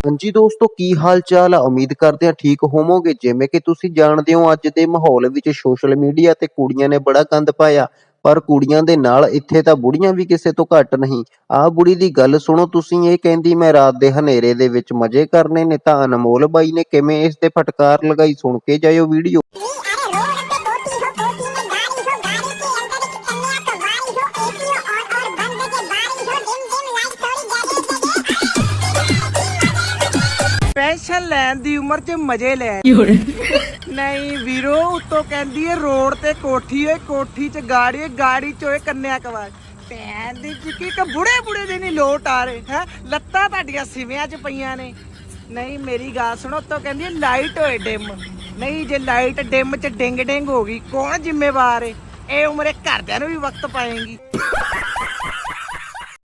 ਹਾਂਜੀ ਦੋਸਤੋ, ਕੀ ਹਾਲ ਚਾਲ ਆ? ਉਮੀਦ ਕਰਦੇ ਹਾਂ ਠੀਕ ਹੋਵੋਗੇ। ਜਿਵੇਂ ਕਿ ਤੁਸੀਂ ਜਾਣਦੇ ਹੋ, ਅੱਜ ਦੇ ਮਾਹੌਲ ਵਿੱਚ ਸੋਸ਼ਲ ਮੀਡੀਆ ਤੇ ਕੁੜੀਆਂ ਨੇ ਬੜਾ ਗੰਦ ਪਾਇਆ। ਪਰ ਕੁੜੀਆਂ ਦੇ ਨਾਲ ਇੱਥੇ ਤਾਂ ਬੁੜੀਆਂ ਵੀ ਕਿਸੇ ਤੋਂ ਘੱਟ ਨਹੀਂ। ਆਹ ਬੁੜੀ ਦੀ ਗੱਲ ਸੁਣੋ ਤੁਸੀਂ, ਇਹ ਕਹਿੰਦੀ, ਮੈਂ ਰਾਤ ਦੇ ਹਨੇਰੇ ਦੇ ਵਿੱਚ ਮਜ਼ੇ ਕਰਨੇ ਨੇ ਤਾਂ ਅਨਮੋਲ ਬਾਈ ਨੇ ਕਿਵੇਂ ਇਸ ਤੇ ਫਟਕਾਰ ਲਗਾਈ? ਸੁਣ ਕੇ ਜਾਇਓ ਵੀਡੀਓ। ਪੈਨਸ਼ਨ ਲੈਣ ਦੀ ਉਮਰ 'ਚ ਮਜ਼ੇ ਲੈ ਨਹੀਂ ਵੀਰੋ ਉਤੋਂ ਕਹਿੰਦੀ ਏ ਰੋਡ ਤੇ ਕੋਠੀ ਓਏ ਕੋਠੀ 'ਚ ਗਾੜੀ ਓਏ ਗਾੜੀ 'ਚ ਓਏ ਕੰਨਿਆ ਕਵਾਰ। ਭੈਣ ਦੀ ਚਿੱਕੀ ਇੱਕ ਬੁੜੇ ਬੁੜੇ ਦੇ ਨਹੀਂ ਲੋਟ ਆ ਰਹੇ ਹੈ? ਲੱਤਾਂ ਤੁਹਾਡੀਆਂ ਸਿਵਿਆਂ 'ਚ ਪਈਆਂ ਨੇ। ਨਹੀਂ ਮੇਰੀ ਗੱਲ ਸੁਣੋ ਉਤੋਂ ਕਹਿੰਦੀ ਏ ਲਾਈਟ ਹੋਏ ਡਿਮ। ਨਹੀਂ ਜੇ ਲਾਈਟ ਡਿਮ 'ਚ ਡਿੰਗ ਡਿੰਗ ਹੋ ਗਈ ਕੌਣ ਜ਼ਿੰਮੇਵਾਰ ਏ? ਇਹ ਉਮਰੇ ਘਰਦਿਆਂ ਨੂੰ ਵੀ ਵਕਤ ਪਾਏਗੀ।